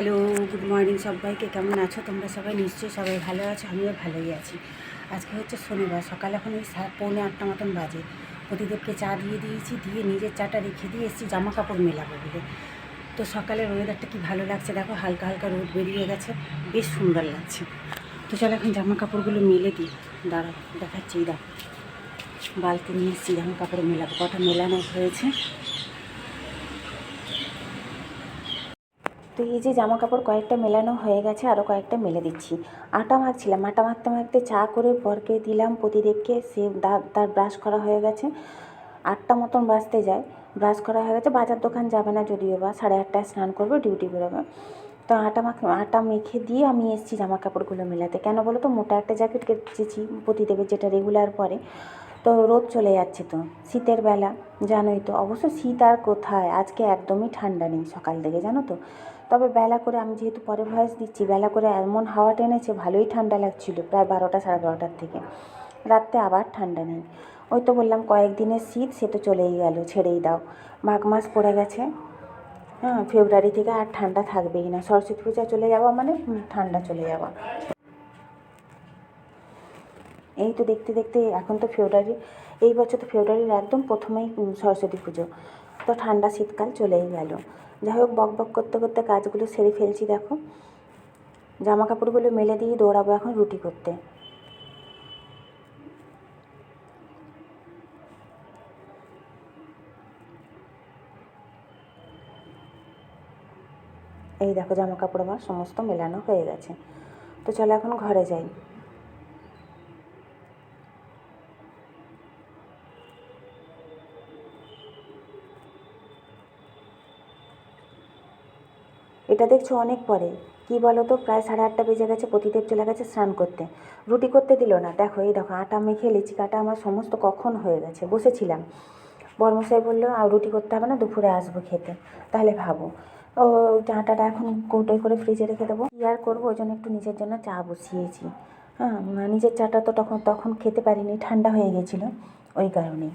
Hello good morning সবাইকে, কেমন আছো তোমরা সবাই? নিশ্চয়ই সবাই ভালো আছো, আমিও ভালোই আছি। আজকে হচ্ছে শনিবার, সকাল এখন ওই পৌনে আটটা মতন বাজে। প্রতিদেবকে চা দিয়ে দিয়েছি, দিয়ে নিজের চাটা রেখে দিয়ে এসেছি জামা কাপড় মেলাবো বলে। তো সকালের ওয়েদারটা কি ভালো লাগছে দেখো, হালকা হালকা রোদ বেরিয়ে গেছে, বেশ সুন্দর লাগছে। তো চলো এখন জামা কাপড়গুলো মেলে দিই। দাঁড়াও, দেখাচ্ছি দেখো বালতি নিয়ে এসেছি জামা কাপড় মেলাবো, কটা মেলানো হয়েছে। তো এই যে জামা কাপড় কয়েকটা মেলানো হয়ে গেছে আরও কয়েকটা মেলে দিচ্ছি। আটা মাখছিলাম, আটা মাখতে মাখতে চা করে বরকে দিলাম প্রতিদেবকে সে তার ব্রাশ করা হয়ে গেছে। আটটা মতন বাজতে যায় ব্রাশ করা হয়ে গেছে, বাজার দোকান যাবে না যদিও বা, সাড়ে আটটায় স্নান করবে ডিউটি বেরোবে তো আটা মাখ, আটা মেখে দিয়ে আমি এসেছি জামা কাপড়গুলো মেলাতে। কেন বলো তো, মোটা একটা জ্যাকেট কেটেছি প্রতিদেবের যেটা রেগুলার পরে। তো রোদ চলে যাচ্ছে তো, শীতের বেলা, জানোই তো। অবশ্য শীত আর কোথায়? আজকে একদমই ঠান্ডা নেই সকাল থেকে, জানো তো। তবে বেলা করে আমি যেহেতু পরে ভয়েস দিচ্ছি, বেলা করে এমন হাওয়া টেনেছে, ভালোই ঠান্ডা লাগছিল, প্রায় বারোটা সাড়ে বারোটার থেকে। রাত্রে আবার ঠান্ডা নেই। ওই তো বললাম কয়েকদিনের শীত, সে তো চলেই গেল, ছেড়েই দাও। মাঘ মাস পড়ে গেছে। হ্যাঁ ফেব্রুয়ারি থেকে আর ঠান্ডা থাকবেই না। সরস্বতী পূজা চলে যাওয়া মানে ঠান্ডা চলে যাওয়া। এই তো দেখতে দেখতে এখন তো ফেব্রুয়ারি, এই বছর তো ফেব্রুয়ারির একদম প্রথমেই সরস্বতী পুজো। তো ঠান্ডা শীতকাল চলেই গেল। যাই হোক, বক বক করতে করতে কাজগুলো সেরে ফেলছি, দেখো। জামা কাপড়গুলো মেলে দিয়ে দৌড়াবো এখন রুটি করতে। এই দেখো জামা কাপড় আমার সমস্ত মেলানো হয়ে গেছে। তো চলো এখন ঘরে যাই। এটা দেখছ অনেক পরে। কি বলো তো প্রায় সাড়ে আটটা বেজে গেছে, পতিদেব চলে গেছে স্নান করতে। রুটি করতে দিল না। দেখো, এই দেখো, আটা মেখে, লিচি কাটা, আমার সমস্ত কখন হয়ে গেছে। বসেছিলাম। বর্মশাই বলল, আর রুটি করতে হবে না, দুপুরে আসব খেতে। তাহলে ভাবো। ও আটাটা এখন কৌটোয় করে ফ্রিজে রেখে দেবো। কী আর করব? ওই জন্য একটু নিজের জন্য চা বসিয়েছি। হ্যাঁ নিজের চাটা তো তখন তখন খেতে পারিনি, ঠান্ডা হয়ে গেছিল। ওই কারণেই।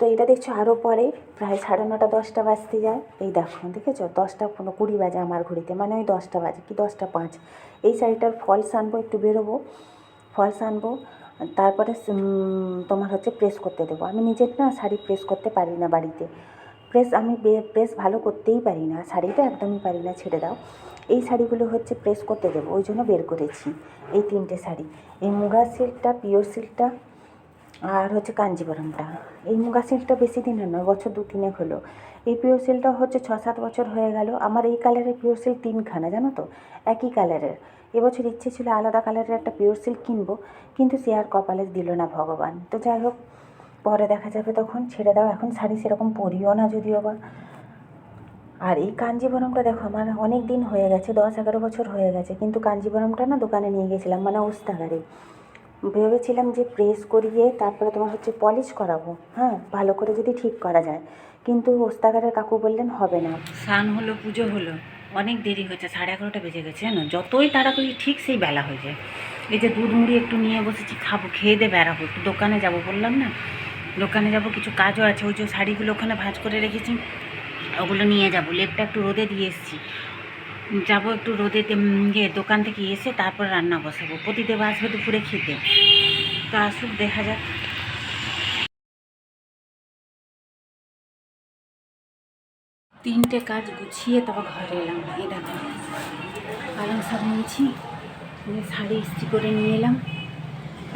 তো এটা দেখছ আরও পরে, প্রায় সাড়ে নটা, দশটা বাজতে যায়। এই দেখো, দেখেছ? দশটা পনেরো, কুড়ি বাজে আমার ঘড়িতে মানে ওই দশটা বাজে কি দশটা পাঁচ। এই শাড়িটার ফলস আনব, একটু বেরোবো। ফলস আনব, তারপরে তোমার হচ্ছে প্রেস করতে দেবো। আমি নিজের না শাড়ি প্রেস করতে পারি না বাড়িতে। প্রেস আমি প্রেস ভালো করতেই পারি না, শাড়িটা একদমই পারি না, ছেড়ে দাও। এই শাড়িগুলো হচ্ছে প্রেস করতে দেবো, ওই জন্য বের করেছি। এই তিনটে শাড়ি। এই মুগা সিল্কটা পিওর সিল্কটা আর হচ্ছে কাঞ্জিবরমটা। এই মুগা সিল্কটা বেশি দিনের নয় বছর, দু তিনেক হলো। এই পিওর সিল্কটা হচ্ছে ছ সাত বছর হয়ে গেল। আমার এই কালারের পিওর সিল্ক তিনখানা, জানো তো? একই কালারের এবছর ইচ্ছে ছিল আলাদা কালারের একটা পিওর সিল্ক কিনবো, কিন্তু সে আর কপালে দিল না ভগবান। তো যাই হোক, পরে দেখা যাবে তখন। ছেড়ে দাও, এখন শাড়ি সেরকম পরিও না যদিও বা। আর এই কাঞ্জিবরমটা দেখো, আমার অনেক দিন হয়ে গেছে, দশ এগারো বছর হয়ে গেছে, কিন্তু কাঞ্জিবরমটা না দোকানে নিয়ে গেছিলাম মানে ওস্তাগারে ভেবেছিলাম যে প্রেস করিয়ে তারপরে তোমার হচ্ছে পলিশ করাবো। হ্যাঁ ভালো করে যদি ঠিক করা যায়। কিন্তু ওস্তাগারের কাকু বললেন, হবে না। স্নান হলো, পুজো হলো, অনেক দেরি হয়েছে, সাড়ে এগারোটা বেজে গেছে, জানো? যতই তাড়া করি ঠিক সেই বেলা হয়ে যায়। এই যে দুধ মুড়ি একটু নিয়ে বসেছি, খাব, খেয়ে দিয়ে বেড়াবো, একটু দোকানে যাব বললাম না? দোকানে যাব, কিছু কাজও আছে, ওই যে শাড়িগুলো ওখানে ভাঁজ করে রেখেছি, ওগুলো নিয়ে যাব। লেপটা একটু রোদে দিয়ে এসেছি। যাব একটু রোদে গিয়ে দোকান থেকে এসে তারপর রান্না বসাবো। প্রতিদেব আসবে দুপুরে খেতে তো আসুক, দেখা যাক। তিনটে কাজ গুছিয়ে তারপর ঘরে এলাম। এই দেখো পালং শাক নিয়েছি। শাড়ি ইস্ত্রি করে নিয়ে এলাম।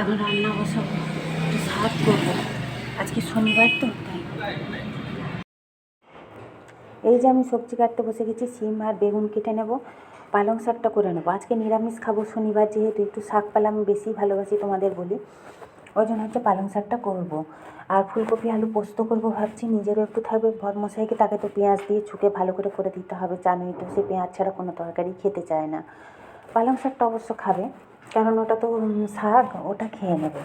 এখন রান্না বসাবো। একটু শাক করব। আজকে শনিবার তো, তাই। এই যে আমি সবজি কাটতে বসে গেছি সিম আর বেগুন কেটে নেব, পালং শাকটা করে নেব। আজকে নিরামিষ খাব শনিবার, যেহেতু একটু শাক পালা আমি বেশি ভালোবাসি তোমাদের বলি, ওই জন্য হচ্ছে পালং শাকটা করব। আর ফুলকপি, আলু পোস্ত করব ভাবছি, নিজেরও একটু থাকবে। ভরমশাইকে তাকে তো পেঁয়াজ দিয়ে ছুকে ভালো করে করে দিতে হবে, জানোই তো সে পেঁয়াজ ছাড়া কোনো তরকারি খেতে চায় না। পালং শাকটা অবশ্য খাবে, কারণ ওটা তো শাক, ওটা খেয়ে নেবে।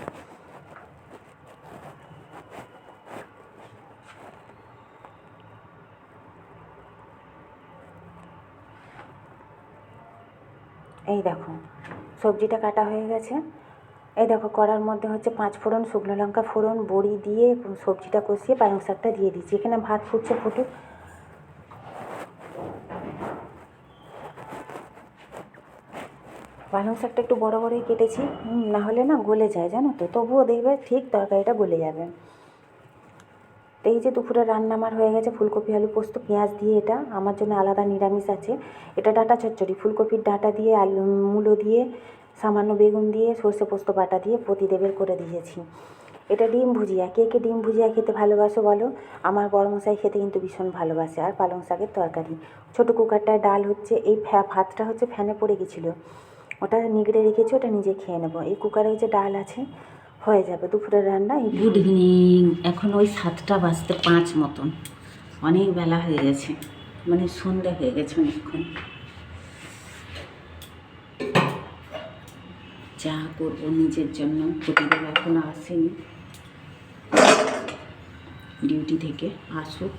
এই দেখো, সবজিটা কাটা হয়ে গেছে। এই দেখো, কড়ার মধ্যে হচ্ছে পাঁচ ফোড়ন, শুকনো লঙ্কা ফোড়ন, বড়ি দিয়ে সবজিটা কষিয়ে পালং শাকটা দিয়ে দিচ্ছি। এখানে ভাত ফুটছে ফুটুক। পালং শাকটা একটু বড় বড়ই কেটেছি না হলে না গলে যায়, জানো তো? তবুও দেখবে ঠিক তরকারিটা গলে যাবে। তো এই যে দুপুরে রান্না আমার হয়ে গেছে, ফুলকপি, আলু পোস্ত, পেঁয়াজ দিয়ে এটা। আমার জন্য আলাদা নিরামিষ আছে। এটা ডাঁটা চচ্চড়ি। ফুলকপির ডাঁটা দিয়ে, আলু, মূলো দিয়ে, সামান্য বেগুন দিয়ে, সর্ষে পোস্ত বাটা দিয়ে প্রতিদেবের করে দিয়েছি। এটা ডিম ভুজিয়া। কে কে ডিম ভুজিয়া খেতে ভালোবাসো বলো? আমার মশাই খেতে কিন্তু ভীষণ ভালোবাসে। আর পালং শাকের তরকারি। ছোটো কুকারটায় ডাল হচ্ছে, এই ফ্যা ভাতটা হচ্ছে ফ্যানে পড়ে গেছিল। ওটা নিগড়ে রেখেছি, ওটা নিজে খেয়ে নেব। এই কুকারে যে ডাল আছে হয়ে যাবে দুপুরের রান্না গুড ইভিনিং এখন ওই সাতটা বাজতে পাঁচ মতন। অনেক বেলা হয়ে গেছে। মানে সন্ধ্যা হয়ে গেছে অনেকক্ষণ। চা করব নিজের জন্য। প্রতিদিন এখনও আসেনি। ডিউটি থেকে আসুক।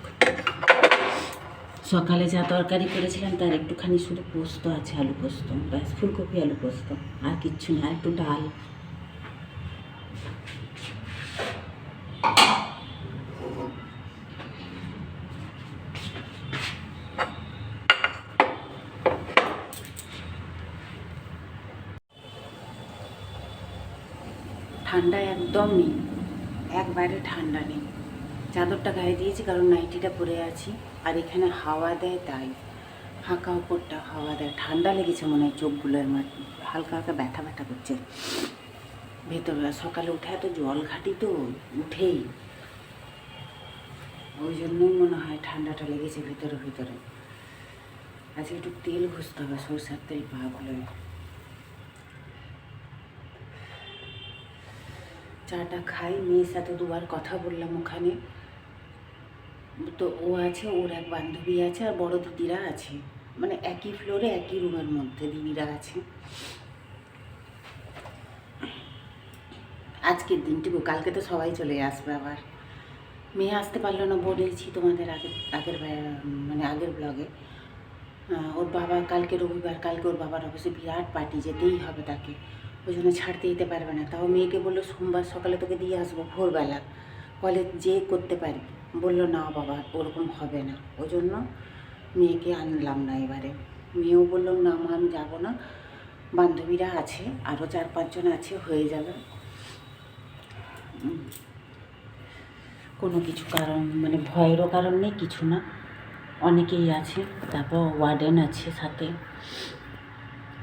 সকালে যা তরকারি করেছিলাম, তার একটুখানি শুধু পোস্ত আছে, আলু পোস্ত। ব্যাস, ফুলকপি, আলু পোস্ত। আর কিচ্ছু না একটু ডাল। ঠান্ডা একদম নেই, একবারে ঠান্ডা নেই। চাদরটা গায়ে দিয়েছি কারণ নাইটিটা পরে আছি, আর এখানে হাওয়া দেয় তাই। ফাঁকা ওপরটা হাওয়া দেয়, ঠান্ডা লেগেছে মনে হয় চোখগুলোর মাঝে হালকা হালকা ব্যথা ব্যথা করছে। ভেতরে সকালে উঠে এত জল ঘাটি তো, উঠেই। ওই জন্যই মনে হয় ঠান্ডাটা লেগেছে ভিতরে ভিতরে। আজকে একটু তেল ঘষতে হবে, সরষের তেল পাগুলোয় চাটা খাই, মেয়ের সাথে দুবার কথা বললাম ওখানে। তো ও আছে, ওর এক বান্ধবী আছে আর বড় দিদিরা আছে। মানে একই ফ্লোরে একই রুমের মধ্যে দিদিরা আছে। আজকের দিনটুকু কালকে তো সবাই চলে আসবে আবার। মেয়ে আসতে পারল না বলেছি তোমাদের আগের আগের মানে আগের ব্লগে ওর বাবা কালকে রবিবার, কালকে ওর বাবার অফিসে বিরাট পার্টি যেতেই হবে তাকে। ওই জন্য ছাড়তে দিতে পারবে না। তাও মেয়েকে বলল, সোমবার সকালে তোকে দিয়ে আসব, ভোরবেলা। কলেজ যে করতে পারি। বলল, না বাবা, ওরকম হবে না। ওই জন্য মেয়েকে আনলাম না এবারে। মেয়েও বলল, না মা, আমি যাব না। বান্ধবীরা আছে আরও চার পাঁচজন আছে, হয়ে যাবে। কোনো কিছু কারণ মানে ভয়েরও কারণ নেই, কিছু না। অনেকেই আছে, তারপর ওয়ার্ডেন আছে সাথে।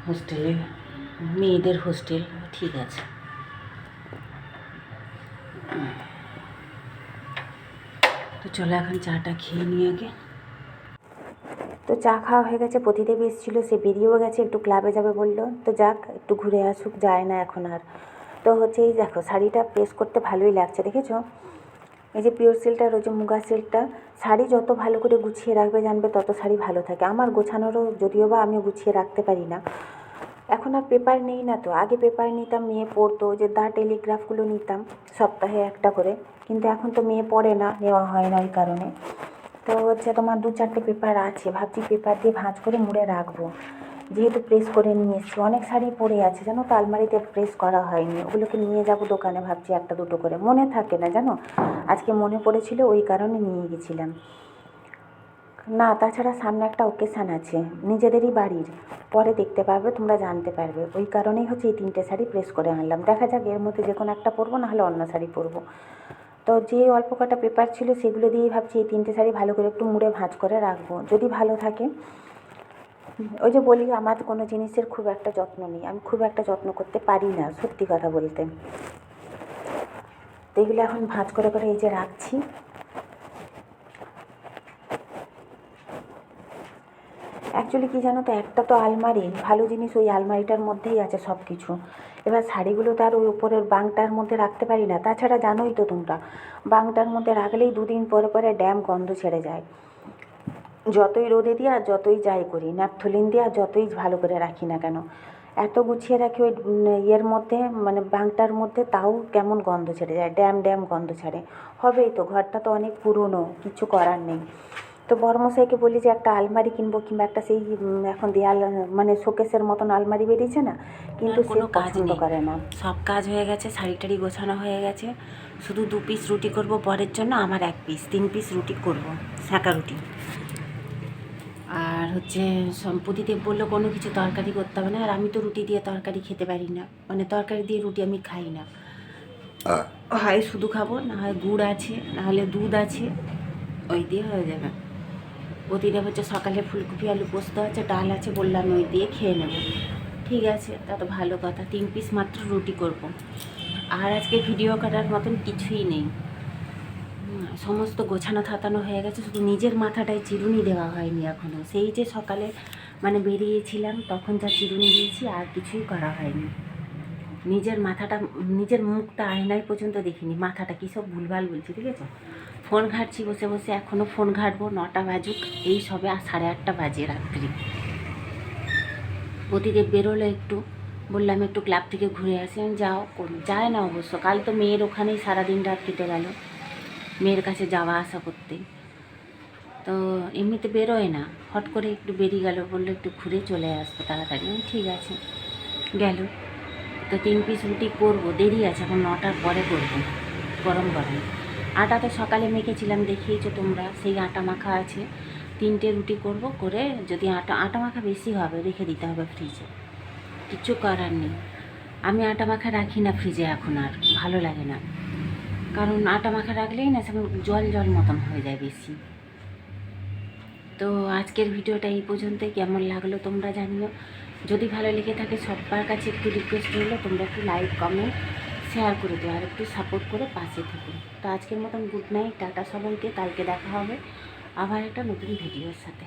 হোস্টেলে মেয়েদের হোস্টেল, ঠিক আছে। তো চলো এখন চাটা খেয়ে নিই আগে। তো চা খাওয়া হয়ে গেছে, প্রতিদেব এসেছিল, সে বেরিয়েও গেছে, একটু ক্লাবে যাবে বলল। তো যাক, একটু ঘুরে আসুক, যায় না এখন আর। তো হচ্ছে এই দেখো, শাড়িটা প্রেস করতে ভালোই লাগছে, দেখেছ? এই যে পিওর সিল্কটার রয়েছে মুগা সিল্কটা শাড়ি যত ভালো করে গুছিয়ে রাখবে, জানবে তত শাড়ি ভালো থাকে। আমার গোছানোরও, যদিও বা আমি গুছিয়ে রাখতে পারি না। এখন আর পেপার নেই না তো। আগে পেপার নিতাম, মেয়ে পড়তো যে দা টেলিগ্রাফগুলো নিতাম সপ্তাহে একটা করে। কিন্তু এখন তো মেয়ে পড়ে না, নেওয়া হয় না ওই কারণে। তো হচ্ছে তোমার দু চারটে পেপার আছে, ভাবছি পেপার দিয়ে ভাঁজ করে মুড়ে রাখব। যেহেতু প্রেস করে নিয়ে এসেছি, অনেক শাড়ি পরে আছে, জানো তো আলমারিতে প্রেস করা হয়নি। ওগুলোকে নিয়ে যাব দোকানে ভাবছি একটা দুটো করে। মনে থাকে না জানো? আজকে মনে পড়েছিল, ওই কারণে নিয়ে গেছিলাম। না, তাছাড়া সামনে একটা ওকেশান আছে। নিজেদেরই বাড়ির। পরে দেখতে পারবে, তোমরা জানতে পারবে। ওই কারণেই হচ্ছে এই তিনটে শাড়ি প্রেস করে আনলাম। দেখা যাক, এর মধ্যে যে কোনো একটা পরবো না হলে অন্য শাড়ি পরবো। তো যে অল্প কটা পেপার ছিল, সেগুলো দিয়েই ভাবছি এই তিনটে শাড়ি ভালো করে একটু মুড়ে ভাঁজ করে রাখব। যদি ভালো থাকে, ওই যে বলি আমার কোনো জিনিসের খুব একটা যত্ন নেই। আমি খুব একটা যত্ন করতে পারি না, সত্যি কথা বলতে। তো এগুলো এখন ভাঁজ করে করে এই যে রাখছি। অ্যাকচুয়ালি কী জানো তো, একটা তো আলমারি, ভালো জিনিস ওই আলমারিটার মধ্যেই আছে সব কিছু এবার শাড়িগুলো তো আর ওই উপরের বাংটার মধ্যে রাখতে পারি না। তাছাড়া জানোই তো তোমরা, বাংটার মধ্যে রাখলেই দুদিন পরে পরে ড্যাম গন্ধ ছেড়ে যায়। যতই রোদে দিই আর যতই যাই করি, ন্যাপথলিন দিয়ে আর যতই ভালো করে রাখি না কেন, এত গুছিয়ে রাখি ওই ইয়ের মধ্যে মানে বাংটার মধ্যে, তাও কেমন গন্ধ ছেড়ে যায়, ড্যাম ড্যাম গন্ধ ছাড়ে। হবেই তো, ঘরটা তো অনেক পুরনো, কিছু করার নেই। তো বড়মশাইকে বলি যে একটা আলমারি কিনবো কিংবা একটা সেই এখন দেয়াল মানে শোকেসের মতন আলমারি বেরিয়েছে না কিন্তু সে কোনো কাজ পছন্দ নেই। করে না। সব কাজ হয়ে গেছে শাড়ি টাড়ি গোছানো হয়ে গেছে। শুধু দু পিস রুটি করব পরের জন্য আমার এক পিস তিন পিস রুটি করব শাঁকা রুটি। আর হচ্ছে সম্পত্তিদেব বলল কোনো কিছু তরকারি করতে হবে না আর আমি তো রুটি দিয়ে তরকারি খেতে পারি না। মানে তরকারি দিয়ে রুটি আমি খাই না। হয় শুধু খাব না হয় গুড় আছে না হলে দুধ আছে ওই দিয়ে হয়ে যাবে। প্রতিটা হচ্ছে সকালে ফুলকপি, আলু পোস্ত আছে, ডাল আছে, বললাম ওই দিয়ে খেয়ে নেব। ঠিক আছে, তা তো ভালো কথা, তিন পিস মাত্র রুটি করব। আর আজকে ভিডিও কাটার মতন কিছুই নেই। সমস্ত গোছানো থাতানো হয়ে গেছে, শুধু নিজের মাথাটায় চিরুনি দেওয়া হয়নি এখনও সেই যে সকালে মানে বেরিয়েছিলাম, তখন যা চিরুনি দিয়েছি, আর কিছুই করা হয়নি। নিজের মাথাটা, নিজের মুখটা আয়নায় পর্যন্ত দেখিনি, মাথাটা কী সব ভুলভাল বলছি, ঠিক আছে? ফোন ঘাটছি বসে বসে এখনও ফোন ঘাটবো, নটা বাজুক, এই সবে আর সাড়ে আটটা বাজে রাত্রি। প্রতিদেব বেরোলো একটু, বললাম একটু ক্লাব থেকে ঘুরে আসি যাও যায় না অবশ্য, কাল তো মেয়ের ওখানেই সারাদিন রাত কেটে গেল, মেয়ের কাছে যাওয়া আসা করতে। তো এমনিতে বেরোয় না, হট করে একটু বেরিয়ে গেল, বলল একটু ঘুরে চলে আসব তাড়াতাড়ি ঠিক আছে, গেল। তো তিন পিস রুটি করব, দেরি আছে, এখন নটার পরে করব, গরম গরম। আটা তো সকালে মেখেছিলাম, দেখিয়েছো তোমরা। সেই আটা মাখা আছে। তিনটে রুটি করব করে যদি আটা আটা মাখা বেশি হবে, রেখে দিতে হবে ফ্রিজে কিচ্ছু করার নেই। আমি আটা মাখা রাখি না ফ্রিজে এখন আর, ভালো লাগে না। কারণ আটা মাখা রাখলেই না সেমন জল জল মতন হয়ে যায় বেশি। তো আজকের ভিডিওটা এই পর্যন্তই। কেমন লাগল তোমরা জানিও। যদি ভালো লেগে থাকে সবার কাছে একটু রিকোয়েস্ট রইল, তোমরা একটু লাইক কমেন্ট শেয়ার করে দিও আর একটু সাপোর্ট করে পাশে থেকো। তো আজকের মতন গুড নাইট টাটা সবাইকে, কালকে দেখা হবে আবার একটা নতুন ভিডিওর সাথে।